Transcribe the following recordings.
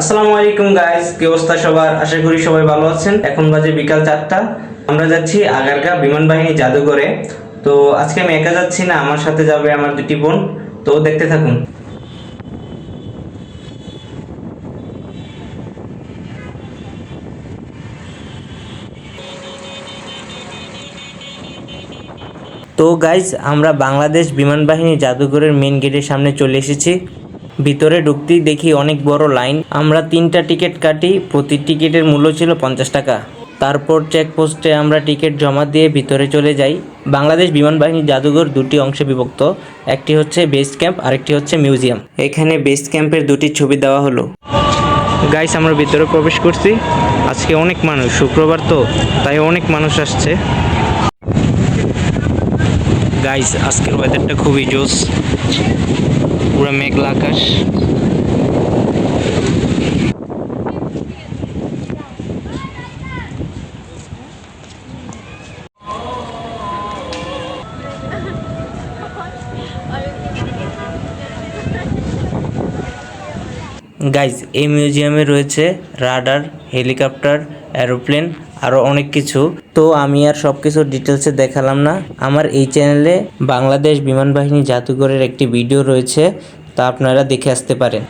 আসসালামু আলাইকুম গাইস কি অবস্থা সবার? আশা করি সবাই ভালো আছেন। এখন বাজে বিকাল চারটা। আমরা যাচ্ছি আগারগা বিমান বাহিনী জাদুঘরে। তো আজকে আমি একা যাচ্ছি না, আমার সাথে যাবে আমার দুটি বোন। তো দেখতে থাকুন। তো গাইজ আমরা বাংলাদেশ বিমান বাহিনী জাদুঘরের মেন গেটের সামনে চলে এসেছি। ভিতরে ঢুকতেই দেখি অনেক বড় লাইন। আমরা তিনটা টিকিট কাটি, প্রতি টিকিটের মূল্য ছিল পঞ্চাশ টাকা। তারপর চেকপোস্টে আমরা টিকিট জমা দিয়ে ভিতরে চলে যাই। বাংলাদেশ বিমান বাহিনী জাদুঘর দুটি অংশে বিভক্ত। একটি হচ্ছে বেস ক্যাম্প, আরেকটি হচ্ছে মিউজিয়াম। এখানে বেস ক্যাম্পের দুটি ছবি দেওয়া হলো। গাইস আমরা ভিতরে প্রবেশ করছি। আজকে অনেক মানুষ, শুক্রবার তো, তাই অনেক মানুষ আসছে। গাইস আজকের ওয়েদারটা খুবই জোস। পুরো মেঘলা আকাশ। গাইজ এই মিউজিয়ামে রয়েছে রাডার হেলিকপ্টার অ্যারোপ্লেন আরও অনেক কিছু। তো আমি আর সব কিছু ডিটেলসে দেখালাম না। আমার এই চ্যানেলে বাংলাদেশ বিমান বাহিনী জাদুঘরের একটি ভিডিও রয়েছে, তা আপনারা দেখে আসতে পারেন।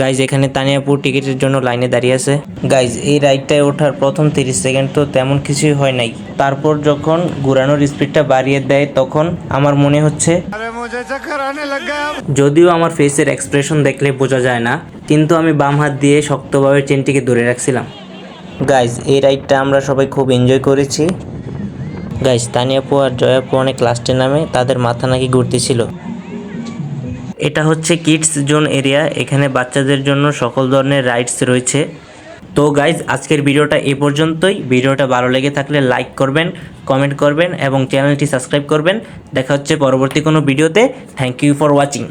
গাইজ এখানে তানিয়াপুর টিকিটের জন্য লাইনে দাঁড়িয়ে আছে। গাইজ এই রাইডটায় ওঠার প্রথম তিরিশ সেকেন্ড তো তেমন কিছুই হয় নাই। তারপর যখন ঘুরানোর স্পিডটা বাড়িয়ে দেয় তখন আমার মনে হচ্ছে যদিও আমার ফেসের এক্সপ্রেশন দেখলে বোঝা যায় না কিন্তু আমি বাম হাত দিয়ে শক্তভাবে চেনটিকে ধরে রাখছিলাম। গাইজ এই রাইডটা আমরা সবাই খুব এনজয় করেছি। গাইজ তানিয়াপু আর জয়াপু অনেক লাস্টের নামে তাদের মাথা নাকি ঘুরতেছিল। এটা হচ্ছে কিডস জোন এরিয়া, এখানে বাচ্চাদের জন্য সকল ধরনের রাইডস রয়েছে। তো গাইজ, আজকের ভিডিওটা এ পর্যন্তই। ভিডিওটা ভালো লেগে থাকলে লাইক করবেন, কমেন্ট করবেন এবং চ্যানেলটি সাবস্ক্রাইব করবেন। দেখা হচ্ছে পরবর্তী কোনো ভিডিওতে। Thank you for watching.